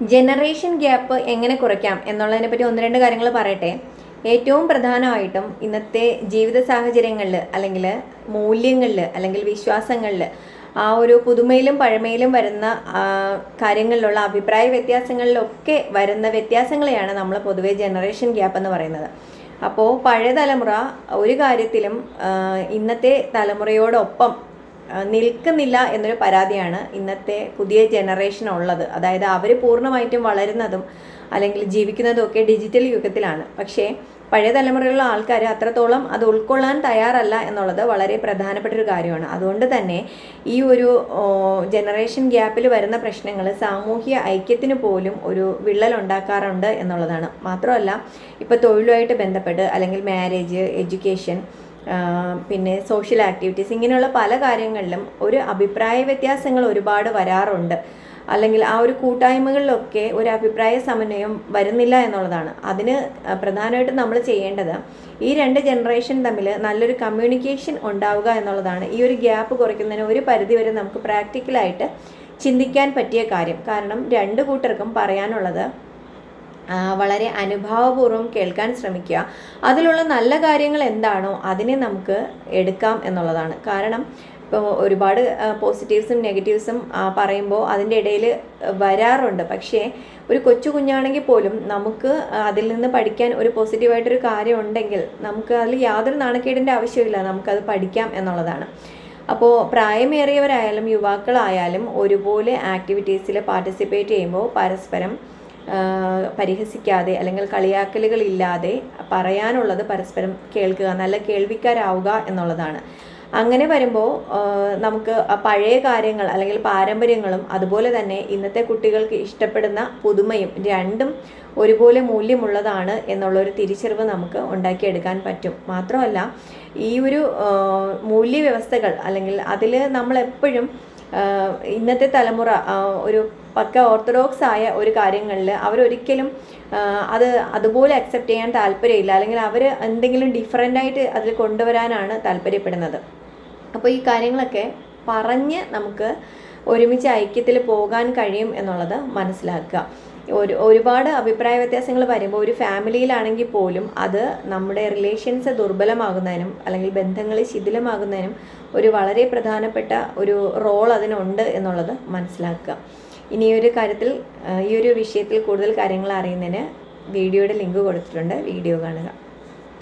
Generation gap എങ്ങനെ കുറയ്ക്കാം എന്നുള്ളതിനെ പറ്റി ഒന്ന് രണ്ട് കാര്യങ്ങൾ പറയട്ടെ. ഏറ്റവും പ്രധാനമായിട്ടും ഇന്നത്തെ ജീവിത സാഹചര്യങ്ങളിൽ അല്ലെങ്കിൽ മൂല്യങ്ങളിൽ അല്ലെങ്കിൽ വിശ്വാസങ്ങളിൽ ആ ഒരു പുതുമയിലും പഴമയിലും വരുന്ന കാര്യങ്ങളിലുള്ള അഭിപ്രായ വ്യത്യാസങ്ങളിലൊക്കെ വരുന്ന വ്യത്യാസങ്ങളെയാണ് നമ്മൾ പൊതുവേ ജനറേഷൻ ഗ്യാപ്പ് എന്ന് പറയുന്നത്. അപ്പോൾ പഴയ തലമുറ ഒരു കാര്യത്തിലും ഇന്നത്തെ തലമുറയോടൊപ്പം നിൽക്കുന്നില്ല എന്നൊരു പരാതിയാണ് ഇന്നത്തെ പുതിയ ജനറേഷൻ ഉള്ളത്. അതായത് അവർ പൂർണമായിട്ടും വളരുന്നതും അല്ലെങ്കിൽ ജീവിക്കുന്നതും ഒക്കെ ഡിജിറ്റൽ യുഗത്തിലാണ്. പക്ഷേ പഴയ തലമുറയിലുള്ള ആൾക്കാർ അത്രത്തോളം അത് ഉൾക്കൊള്ളാൻ തയ്യാറല്ല എന്നുള്ളത് വളരെ പ്രധാനപ്പെട്ട ഒരു കാര്യമാണ്. അതുകൊണ്ട് തന്നെ ഈ ഒരു ജനറേഷൻ ഗ്യാപ്പിൽ വരുന്ന പ്രശ്നങ്ങൾ സാമൂഹ്യ ഐക്യത്തിന് പോലും ഒരു വിള്ളൽ ഉണ്ടാക്കാറുണ്ട് എന്നുള്ളതാണ്. മാത്രമല്ല ഇപ്പോൾ തൊഴിലുമായിട്ട് ബന്ധപ്പെട്ട് അല്ലെങ്കിൽ മാരേജ് എഡ്യൂക്കേഷൻ പിന്നെ സോഷ്യൽ ആക്ടിവിറ്റീസ് ഇങ്ങനെയുള്ള പല കാര്യങ്ങളിലും ഒരു അഭിപ്രായ വ്യത്യാസങ്ങൾ ഒരുപാട് വരാറുണ്ട്. അല്ലെങ്കിൽ ആ ഒരു കൂട്ടായ്മകളിലൊക്കെ ഒരു അഭിപ്രായ സമന്വയം വരുന്നില്ല എന്നുള്ളതാണ്. അതിന് പ്രധാനമായിട്ടും നമ്മൾ ചെയ്യേണ്ടത് ഈ രണ്ട് ജനറേഷൻ തമ്മിൽ നല്ലൊരു കമ്മ്യൂണിക്കേഷൻ ഉണ്ടാവുക എന്നുള്ളതാണ്. ഈ ഒരു ഗ്യാപ്പ് കുറയ്ക്കുന്നതിന് ഒരു പരിധിവരെ നമുക്ക് പ്രാക്ടിക്കലായിട്ട് ചിന്തിക്കാൻ പറ്റിയ കാര്യം. കാരണം രണ്ട് കൂട്ടർക്കും പറയാനുള്ളത് വളരെ അനുഭാവപൂർവം കേൾക്കാൻ ശ്രമിക്കുക. അതിലുള്ള നല്ല കാര്യങ്ങൾ എന്താണോ അതിനെ നമുക്ക് എടുക്കാം എന്നുള്ളതാണ്. കാരണം ഇപ്പോൾ ഒരുപാട് പോസിറ്റീവ്സും നെഗറ്റീവ്സും പറയുമ്പോൾ അതിന്റെ ഇടയിൽ വരാറുണ്ട്. പക്ഷേ ഒരു കൊച്ചു കുഞ്ഞാണെങ്കിൽ പോലും നമുക്ക് അതിൽ നിന്ന് പഠിക്കാൻ ഒരു പോസിറ്റീവായിട്ടൊരു കാര്യം ഉണ്ടെങ്കിൽ നമുക്ക് അതിൽ യാതൊരു നാണക്കേടിന്റെ ആവശ്യമില്ല നമുക്കത് പഠിക്കാം എന്നുള്ളതാണ്. അപ്പോൾ പ്രായമേറിയവരായാലും യുവാക്കളായാലും ഒരുപോലെ ആക്ടിവിറ്റീസിൽ പാർട്ടിസിപ്പേറ്റ് ചെയ്യുമ്പോൾ പരസ്പരം പരിഹസിക്കാതെ അല്ലെങ്കിൽ കളിയാക്കലുകളില്ലാതെ പറയാനുള്ളത് പരസ്പരം കേൾക്കുക നല്ല കേൾവിക്കാരാവുക എന്നുള്ളതാണ്. അങ്ങനെ വരുമ്പോൾ നമുക്ക് പഴയ കാര്യങ്ങൾ അല്ലെങ്കിൽ പാരമ്പര്യങ്ങളും അതുപോലെ തന്നെ ഇന്നത്തെ കുട്ടികൾക്ക് ഇഷ്ടപ്പെടുന്ന പുതുമയും രണ്ടും ഒരുപോലെ മൂല്യമുള്ളതാണ് എന്നുള്ളൊരു തിരിച്ചറിവ് നമുക്ക് ഉണ്ടാക്കിയെടുക്കാൻ പറ്റും. മാത്രമല്ല ഈ ഒരു മൂല്യവ്യവസ്ഥകൾ അല്ലെങ്കിൽ അതിൽ നമ്മളെപ്പോഴും ഇന്നത്തെ തലമുറ ഒരു പക്ക ഓർത്തഡോക്സ് ആയ ഒരു കാര്യങ്ങളിൽ അവരൊരിക്കലും അത് അതുപോലെ അക്സെപ്റ്റ് ചെയ്യാൻ താല്പര്യമില്ല. അല്ലെങ്കിൽ അവർ എന്തെങ്കിലും ഡിഫറെന്റായിട്ട് അതിൽ കൊണ്ടുവരാനാണ് താല്പര്യപ്പെടുന്നത്. അപ്പോൾ ഈ കാര്യങ്ങളൊക്കെ പറഞ്ഞ് നമുക്ക് ഒരുമിച്ച് ഐക്യത്തിൽ പോകാൻ കഴിയും എന്നുള്ളത് മനസ്സിലാക്കുക. ഒരു ഒരുപാട് അഭിപ്രായ വ്യത്യാസങ്ങൾ വരുമ്പോൾ ഒരു ഫാമിലിയിലാണെങ്കിൽ പോലും അത് നമ്മുടെ റിലേഷൻസ് ദുർബലമാകുന്നതിനും അല്ലെങ്കിൽ ബന്ധങ്ങൾ ശിഥിലമാകുന്നതിനും ഒരു വളരെ പ്രധാനപ്പെട്ട ഒരു റോൾ അതിനുണ്ട് എന്നുള്ളത് മനസ്സിലാക്കുക. ഇനി ഈ ഒരു കാര്യത്തിൽ ഈ ഒരു വിഷയത്തിൽ കൂടുതൽ കാര്യങ്ങൾ അറിയുന്നതിന് വീഡിയോയുടെ ലിങ്ക് കൊടുത്തിട്ടുണ്ട്. വീഡിയോ കാണുക.